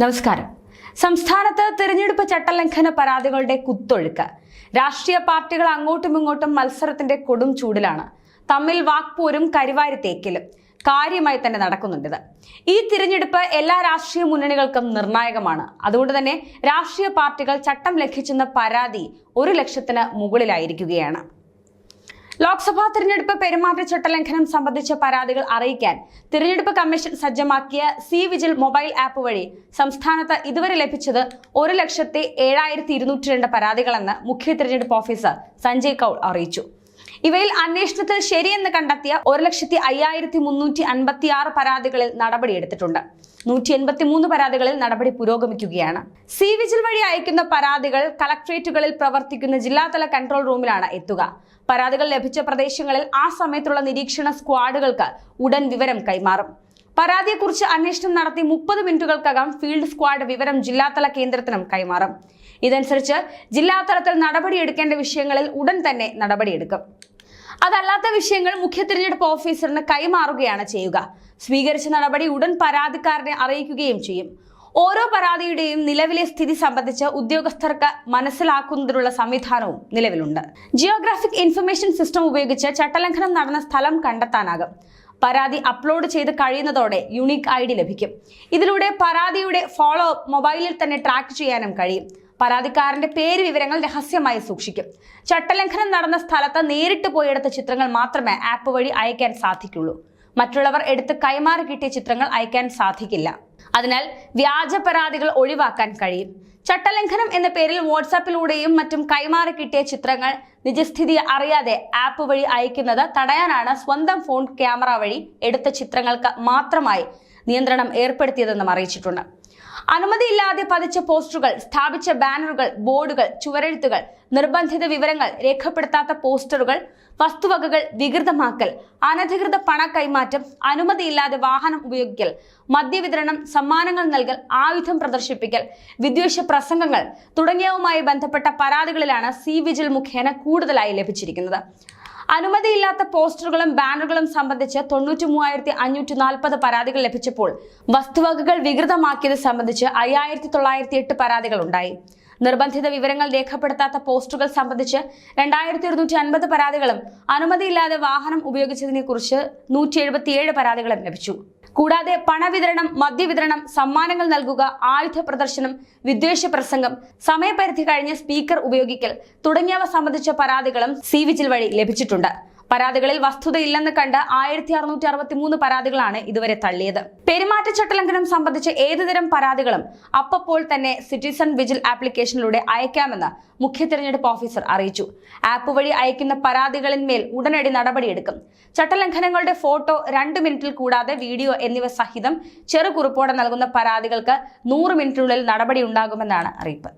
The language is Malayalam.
നമസ്കാരം. സംസ്ഥാനത്ത് തിരഞ്ഞെടുപ്പ് ചട്ടലംഘന പരാതികളുടെ കുത്തൊഴുക്ക്. രാഷ്ട്രീയ പാർട്ടികൾ അങ്ങോട്ടും ഇങ്ങോട്ടും മത്സരത്തിന്റെ കൊടും ചൂടിലാണ്. തമ്മിൽ വാക്പൂരും കരുവാരി തേക്കിലും കാര്യമായി തന്നെ നടക്കുന്നുണ്ട് ഈ തിരഞ്ഞെടുപ്പ് എല്ലാ രാഷ്ട്രീയ മുന്നണികൾക്കും നിർണായകമാണ്. അതുകൊണ്ട് തന്നെ രാഷ്ട്രീയ പാർട്ടികൾ ചട്ടം ലംഘിച്ചെന്ന പരാതി ഒരു ലക്ഷത്തിന് മുകളിലായിരിക്കുകയാണ്. ലോക്സഭാ തിരഞ്ഞെടുപ്പ് പെരുമാറ്റച്ചട്ട ലംഘനം സംബന്ധിച്ച പരാതികൾ അറിയിക്കാൻ തിരഞ്ഞെടുപ്പ് കമ്മീഷൻ സജ്ജമാക്കിയ സി വിജിൽ മൊബൈൽ ആപ്പ് വഴി സംസ്ഥാനത്ത് ഇതുവരെ ലഭിച്ചത് ഒരു ലക്ഷത്തി ഏഴായിരത്തി ഇരുന്നൂറ്റി രണ്ട് പരാതികളെന്ന് മുഖ്യ തിരഞ്ഞെടുപ്പ് ഓഫീസർ സഞ്ജയ് കൌൾ അറിയിച്ചു. ഇവയിൽ അന്വേഷണത്തിൽ ശരിയെന്ന് കണ്ടെത്തിയ ഒരു ലക്ഷത്തി അയ്യായിരത്തി മുന്നൂറ്റി അൻപത്തി ആറ് പരാതികളിൽ നടപടിയെടുത്തിട്ടുണ്ട് നൂറ്റി എൺപത്തി മൂന്ന് പരാതികളിൽ നടപടി പുരോഗമിക്കുകയാണ്. സി വിജിൽ വഴി അയക്കുന്ന പരാതികൾ കളക്ട്രേറ്റുകളിൽ പ്രവർത്തിക്കുന്ന ജില്ലാതല കൺട്രോൾ റൂമിലാണ് എത്തുക. പരാതികൾ ലഭിച്ച പ്രദേശങ്ങളിൽ ആ സമയത്തുള്ള നിരീക്ഷണ സ്ക്വാഡുകൾക്ക് ഉടൻ വിവരം കൈമാറും. പരാതിയെക്കുറിച്ച് അന്വേഷണം നടത്തി മുപ്പത് മിനിറ്റുകൾക്കകം ഫീൽഡ് സ്ക്വാഡ് വിവരം ജില്ലാതല കേന്ദ്രത്തിനും കൈമാറും. ഇതനുസരിച്ച് ജില്ലാ ജില്ലാതലത്തിൽ നടപടിയെടുക്കേണ്ട വിഷയങ്ങളിൽ ഉടൻ തന്നെ നടപടിയെടുക്കും അതല്ലാത്ത വിഷയങ്ങൾ മുഖ്യ തിരഞ്ഞെടുപ്പ് ഓഫീസറിന് കൈമാറുകയാണ് ചെയ്യുക. സ്വീകരിച്ച നടപടി ഉടൻ പരാതിക്കാരനെ അറിയിക്കുകയും ചെയ്യും. ഓരോ പരാതിയുടെയും നിലവിലെ സ്ഥിതി സംബന്ധിച്ച് ഉദ്യോഗസ്ഥർക്ക് മനസ്സിലാക്കുന്നതിനുള്ള സംവിധാനവും നിലവിലുണ്ട്. ജിയോഗ്രാഫിക് ഇൻഫർമേഷൻ സിസ്റ്റം ഉപയോഗിച്ച് ചട്ടലംഘനം നടന്ന സ്ഥലം കണ്ടെത്താനാകും. പരാതി അപ്ലോഡ് ചെയ്ത് കഴിയുന്നതോടെ യുണീക്ക് ഐ ലഭിക്കും. ഇതിലൂടെ പരാതിയുടെ ഫോളോ അപ്പ് മൊബൈലിൽ തന്നെ ട്രാക്ക് ചെയ്യാനും കഴിയും. പരാതിക്കാരന്റെ പേര് വിവരങ്ങൾ രഹസ്യമായി സൂക്ഷിക്കും. ചട്ടലംഘനം നടന്ന സ്ഥലത്ത് നേരിട്ട് പോയി എടുത്ത ചിത്രങ്ങൾ മാത്രമേ ആപ്പ് വഴി അയക്കാൻ സാധിക്കുള്ളൂ. മറ്റുള്ളവർ എടുത്ത് കൈമാറി കിട്ടിയ ചിത്രങ്ങൾ അയക്കാൻ സാധിക്കില്ല. അതിനാൽ വ്യാജ പരാതികൾ ഒഴിവാക്കാൻ കഴിയും. ചട്ടലംഘനം എന്ന പേരിൽ വാട്സാപ്പിലൂടെയും മറ്റും കൈമാറി കിട്ടിയ ചിത്രങ്ങൾ നിജസ്ഥിതി അറിയാതെ ആപ്പ് വഴി അയക്കുന്നത് തടയാനാണ് സ്വന്തം ഫോൺ ക്യാമറ വഴി എടുത്ത ചിത്രങ്ങൾക്ക് മാത്രമായി നിയന്ത്രണം ഏർപ്പെടുത്തിയതെന്നും അറിയിച്ചിട്ടുണ്ട്. അനുമതിയില്ലാതെ പതിച്ച പോസ്റ്ററുകൾ സ്ഥാപിച്ച ബാനറുകൾ ബോർഡുകൾ ചുവരെഴുത്തുകൾ നിർബന്ധിത വിവരങ്ങൾ രേഖപ്പെടുത്താത്ത പോസ്റ്ററുകൾ വസ്തുവകകൾ വികൃതമാക്കൽ അനധികൃത പണ കൈമാറ്റം അനുമതിയില്ലാതെ വാഹനം ഉപയോഗിക്കൽ മദ്യവിതരണം സമ്മാനങ്ങൾ നൽകൽ ആയുധം പ്രദർശിപ്പിക്കൽ വിദ്വേഷ പ്രസംഗങ്ങൾ തുടങ്ങിയവുമായി ബന്ധപ്പെട്ട പരാതികളിലാണ് സി വിജിൽ മുഖേന കൂടുതലായി ലഭിച്ചിരിക്കുന്നത്. അനുമതിയില്ലാത്ത പോസ്റ്ററുകളും ബാനറുകളും സംബന്ധിച്ച് തൊണ്ണൂറ്റി മൂവായിരത്തി അഞ്ഞൂറ്റി നാൽപ്പത് പരാതികൾ ലഭിച്ചപ്പോൾ വസ്തുവകകൾ വികൃതമാക്കിയത് സംബന്ധിച്ച് അയ്യായിരത്തി തൊള്ളായിരത്തി എട്ട് പരാതികൾ ഉണ്ടായി നിർബന്ധിത വിവരങ്ങൾ രേഖപ്പെടുത്താത്ത പോസ്റ്ററുകൾ സംബന്ധിച്ച് രണ്ടായിരത്തി ഒരുന്നൂറ്റി അൻപത് പരാതികളും അനുമതിയില്ലാതെ വാഹനം ഉപയോഗിച്ചതിനെ കുറിച്ച് നൂറ്റി എഴുപത്തിയേഴ് പരാതികളും ലഭിച്ചു. കൂടാതെ പണവിതരണം മദ്യവിതരണം സമ്മാനങ്ങൾ നൽകുക ആയുധ പ്രദർശനം വിദ്വേഷ പ്രസംഗം സമയപരിധി കഴിഞ്ഞ് സ്പീക്കർ ഉപയോഗിക്കൽ തുടങ്ങിയവ സംബന്ധിച്ച പരാതികളും സി വിജിൽ വഴി ലഭിച്ചിട്ടുണ്ട്. പരാതികളിൽ വസ്തുതയില്ലെന്ന് കണ്ട് ആയിരത്തി അറുന്നൂറ്റി അറുപത്തി മൂന്ന് പരാതികളാണ് ഇതുവരെ തള്ളിയത്. പെരുമാറ്റച്ചട്ടലംഘനം സംബന്ധിച്ച് ഏതുതരം പരാതികളും അപ്പപ്പോൾ തന്നെ സിറ്റിസൺ വിജിൽ ആപ്ലിക്കേഷനിലൂടെ അയക്കാമെന്ന് മുഖ്യ തിരഞ്ഞെടുപ്പ് ഓഫീസർ അറിയിച്ചു. ആപ്പ് വഴി അയക്കുന്ന പരാതികളിന്മേൽ ഉടനടി നടപടിയെടുക്കും. ചട്ടലംഘനങ്ങളുടെ ഫോട്ടോ രണ്ട് മിനിറ്റിൽ കൂടാതെ വീഡിയോ എന്നിവ സഹിതം ചെറുകുറിപ്പോടെ നൽകുന്ന പരാതികൾക്ക് നൂറ് മിനിറ്റിനുള്ളിൽ നടപടി ഉണ്ടാകുമെന്നാണ് അറിയിപ്പ്.